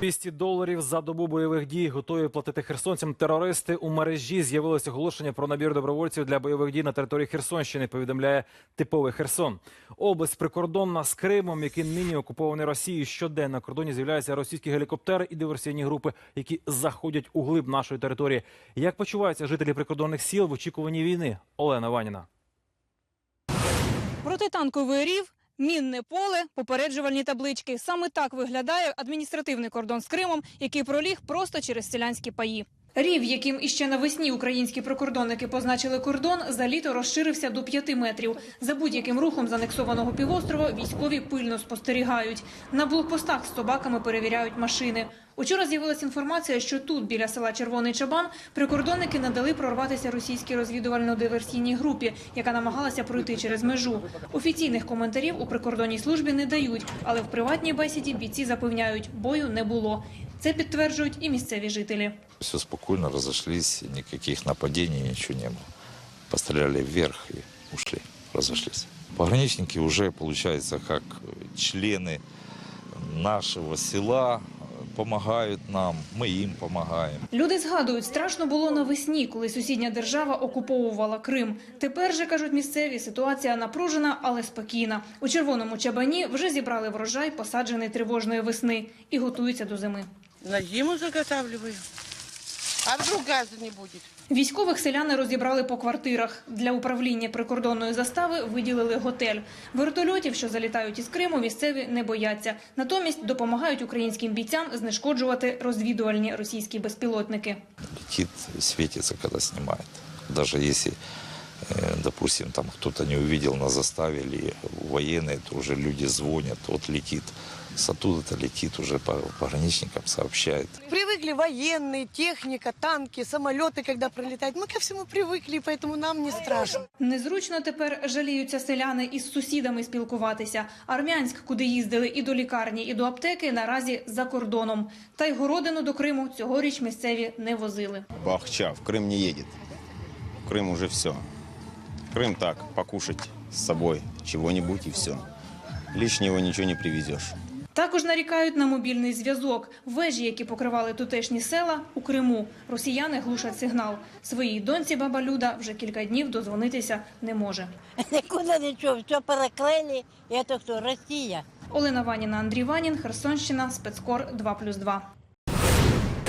200 доларів за добу бойових дій готові платити херсонцям терористи. У мережі з'явилось оголошення про набір добровольців для бойових дій на території Херсонщини. Повідомляє типовий Херсон. Область прикордонна з Кримом, який нині окупований Росією. Щоденно на кордоні з'являються російські гелікоптери і диверсійні групи, які заходять у глиб нашої території. Як почуваються жителі прикордонних сіл в очікуванні війни? Олена Ваніна. Протитанковий рів, мінне поле, попереджувальні таблички. Саме так виглядає адміністративний кордон з Кримом, який проліг просто через селянські паї. Рів, яким іще навесні українські прикордонники позначили кордон, за літо розширився до 5 метрів. За будь-яким рухом з анексованого півострова військові пильно спостерігають. На блокпостах з собаками перевіряють машини. Учора з'явилася інформація, що тут, біля села Червоний Чабан, прикордонники надали прорватися російській розвідувально-диверсійній групі, яка намагалася пройти через межу. Офіційних коментарів у прикордонній службі не дають, але в приватній бесіді бійці запевняють, бою не було. Це підтверджують і місцеві жителі. Все спокойно разошлись, никаких нападений, ничего не было. Постреляли вверх и ушли, разошлись. Пограничники уже, получается, как члены нашего села помогают нам, мы им помогаем. Люди згадують, страшно було навесні, коли сусідня держава окуповувала Крим. Тепер же кажуть місцеві, ситуація напружена, але спокійна. У червоному чабані вже зібрали врожай, посаджений тривожної весни, і готуються до зими. На зиму заготавливаю. А вдруг газа не будет? Військових селяни розібрали по квартирах. Для управління прикордонної застави виділили готель. Вертольотів, що залітають із Криму, місцеві не бояться. Натомість допомагають українським бійцям знешкоджувати розвідувальні російські безпілотники. Летит, светится, когда снимает. Даже если, э, допустим, там кто-то не увидел на заставе или военные, то уже люди звонят, вот летит. С оттуда-то летит уже по пограничникам, сообщает. Привыкли военные, техника, танки, самолеты, когда пролетают. Мы ко всему привыкли, поэтому нам не страшно. Незручно тепер жаліються селяни із сусідами спілкуватися. Армянськ, куди їздили і до лікарні, і до аптеки, наразі за кордоном. Та й городину до Криму цьогоріч місцеві не возили. Бахча в Крым не едет. В Крым уже все. Крым так, покушать с собой чего-нибудь и все. Лишнего ничего не привезешь. Також нарікають на мобільний зв'язок. Вежі, які покривали тутешні села, у Криму. Росіяни глушать сигнал. Своїй доньці баба Люда вже кілька днів дозвонитися не може. Нікуди нічого, все переклеїли. І це хто? Росія. Олена Ваніна, Андрій Ванін, Херсонщина, спецкор 2+,2.